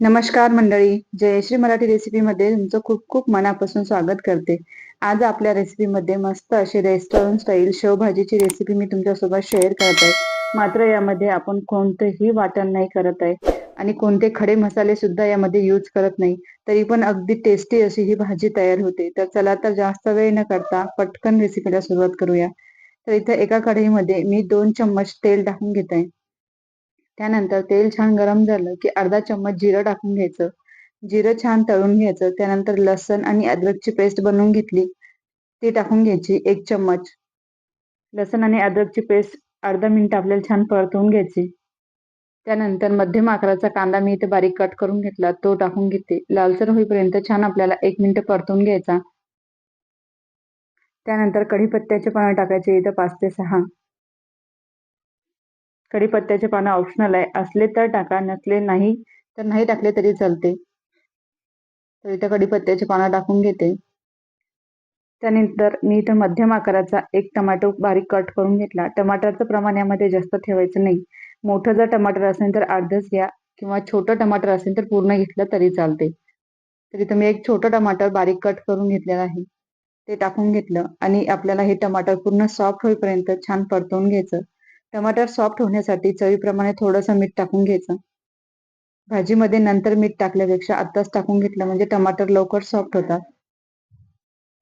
नमस्कार मंडळी. जयश्री मराठी रेसिपीमध्ये तुमचं खूप खूप मनापासून स्वागत करते. आज आपल्या रेसिपीमध्ये मस्त अशी रेस्टॉरंट स्टाईल शेवभाजीची रेसिपी मी तुमच्यासोबत शेअर करत आहे. मात्र यामध्ये आपण कोणतंही वाटण नाही करत आहे. आणि कोणते खडे मसाले सुद्धा यामध्ये यूज करत नाही. तरी पण अगदी टेस्टी अशी ही भाजी तयार होते. तर चला तर जास्त वेळ न करता पटकन रेसिपीला सुरुवात करूया. तर इथं एका कढईमध्ये मी दोन चम्मच तेल टाकून घेत आहे. त्यानंतर तेल छान गरम झालं की अर्धा चम्मच जिरं टाकून घ्यायचं. जिरं छान तळून घ्यायचं. त्यानंतर लसण आणि अद्रकची पेस्ट बनवून घेतली. ती टाकून घ्यायची एक चम्मच. लसण आणि अद्रकची पेस्ट अर्धा मिनिट आपल्याला छान परतवून घ्यायची. त्यानंतर मध्यम आकाराचा कांदा मी इथे बारीक कट करून घेतला. तो टाकून घेते. लालसर होईपर्यंत छान आपल्याला एक मिनिट परतवून घ्यायचा. त्यानंतर कढीपत्त्याचे पानं टाकायचे. इथं पाच ते सहा. कढीपत्त्याचे पानं ऑप्शनल आहे. असले तर टाका नसले नाही तर नाही टाकले तरी चालते. तर इथं कढीपत्त्याचे पानं टाकून घेते. त्यानंतर मी इथं मध्यम आकाराचा एक टमाटो बारीक कट करून घेतला. टमाटरचं प्रमाण यामध्ये जास्त ठेवायचं नाही. मोठं जर टमाटर असेल तर अर्धच घ्या किंवा छोटं टमाटर असेल तर पूर्ण घेतलं तरी चालते. तर इथं मी एक छोटं टमाटर बारीक कट करून घेतलेलं आहे. ते टाकून घेतलं आणि आपल्याला हे टमाटर पूर्ण सॉफ्ट होईपर्यंत छान परतवून घ्यायचं. टमाटर सॉफ्ट होण्यासाठी चवीप्रमाणे थोडंसं मीठ टाकून घ्यायचं. भाजीमध्ये नंतर मीठ टाकल्यापेक्षा आत्ताच टाकून घेतलं म्हणजे टमाटर लवकर सॉफ्ट होतात.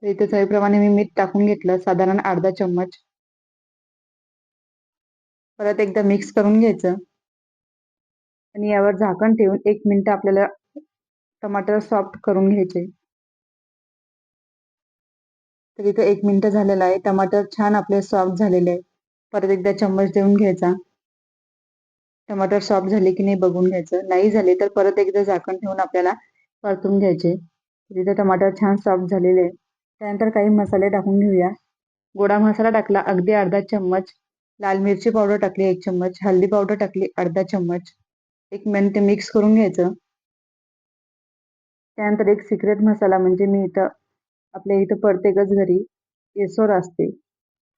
तर इथे चवीप्रमाणे मी मीठ टाकून घेतलं साधारण अर्धा चम्मच. परत एकदा मिक्स करून घ्यायचं. आणि यावर झाकण ठेवून एक मिनिट आपल्याला टमाटर सॉफ्ट करून घ्यायचे. तर इथे एक मिनिट झालेलं आहे. टमाटर छान आपले सॉफ्ट झालेले आहे परत एकदा चम्मच देऊन घ्यायचा. टमाटर सॉफ्ट झाले की नाही बघून घ्यायचं. नाही झाले तर परत एकदा झाकण ठेवून आपल्याला परतून घ्यायचे. तिथे टमाटर छान सॉफ्ट झालेले आहे. त्यानंतर काही मसाले टाकून घेऊया. गोडा मसाला टाकला अगदी अर्धा चम्मच. लाल मिरची पावडर टाकली एक चम्मच. हल्दी पावडर टाकली अर्धा चम्मच. एक मिनिट मिक्स करून घ्यायचं. त्यानंतर एक सिक्रेट मसाला म्हणजे मी इथं आपल्या इथं प्रत्येकच घरी येसोर असते.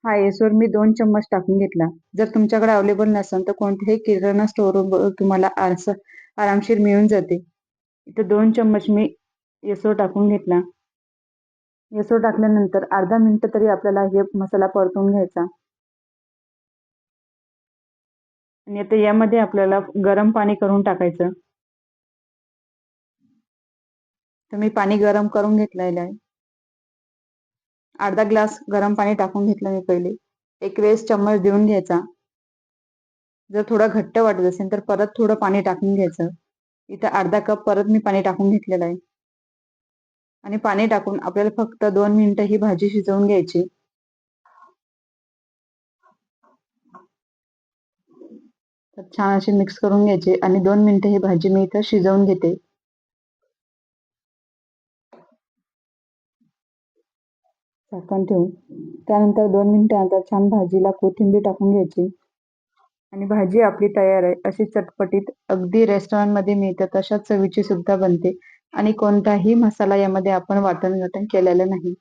हा येसवर मी दोन चम्मच टाकून घेतला. जर तुमच्याकडे अवेलेबल नसेल तर कोणत्याही किराणा स्टोर तुम्हाला आरसा आरामशीर मिळून जाते. इथं दोन चम्मच मी येसवर टाकून घेतला. येसवर टाकल्यानंतर अर्धा मिनटं तरी आपल्याला हे मसाला परतून घ्यायचा. आणि आता यामध्ये आपल्याला गरम पाणी करून टाकायचं. तर मी पाणी गरम करून घेतलेलं आहे. अर्धा ग्लास गरम पाणी टाकून घेतलं मी पहिले. एक वेळेस चम्मच देऊन घ्यायचा. जर थोडं घट्ट वाटत असेल तर परत थोडं पाणी टाकून घ्यायचं. इथं अर्धा कप परत मी पाणी टाकून घेतलेलं आहे. आणि पाणी टाकून आपल्याला फक्त दोन मिनिटं ही भाजी शिजवून घ्यायची. तर छान अशी मिक्स करून घ्यायची आणि दोन मिनिटं ही भाजी मी इथं शिजवून घेते. झाकण ठेवून त्यानंतर दोन मिनिटानंतर छान भाजीला कोथिंबीर टाकून घ्यायची. आणि भाजी आपली तयार आहे अशी चटपटीत अगदी रेस्टॉरंटमध्ये मिळते तशाच चवीची सुद्धा बनते. आणि कोणताही मसाला यामध्ये आपण वाटण वाटण केलेलं नाही.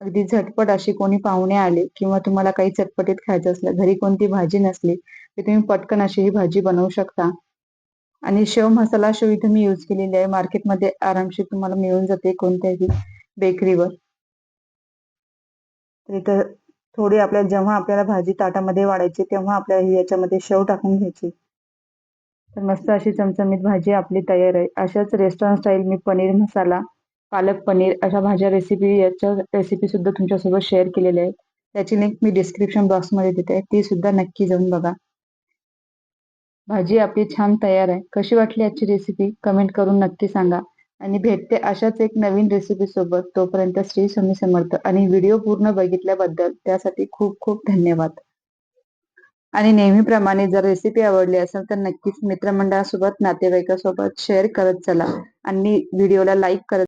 अगदी झटपट अशी कोणी पाहुणे आले किंवा तुम्हाला काही चटपटीत खायचं असलं घरी कोणती भाजी नसली तर तुम्ही पटकन अशी ही भाजी बनवू शकता. आणि शेव मसाला शेव इथे मी यूज केलेली आहे. मार्केटमध्ये आरामशीर तुम्हाला मिळून जाते कोणत्याही बेकरीवर इथं थोडी आपल्याला जेव्हा आपल्याला भाजी ताटामध्ये वाढायची तेव्हा आपल्याला याच्यामध्ये शेव टाकून घ्यायची. तर मस्त अशी चमचमीत भाजी आपली तयार आहे. अशाच रेस्टॉरंट स्टाईल मी पनीर मसाला पालक पनीर अशा भाज्या रेसिपी याच्या रेसिपी सुद्धा तुमच्यासोबत शेअर केलेल्या आहेत. त्याची लिंक मी डिस्क्रिप्शन बॉक्समध्ये देते. ती सुद्धा नक्की जाऊन बघा. भाजी आपली छान तयार आहे. कशी वाटली आजची रेसिपी कमेंट करून नक्की सांगा. आणि भेटते अशाच एक नवीन रेसिपी सोबत. तोपर्यंत श्री स्वामी समर्थ. आणि व्हिडिओ पूर्ण बघितल्याबद्दल त्यासाठी खूप खूप धन्यवाद. आणि नेहमीप्रमाणे जर रेसिपी आवडली असेल तर नक्कीच मित्रमंडळासोबत नातेवाईकासोबत शेअर करत चला. आणि व्हिडिओला लाईक करत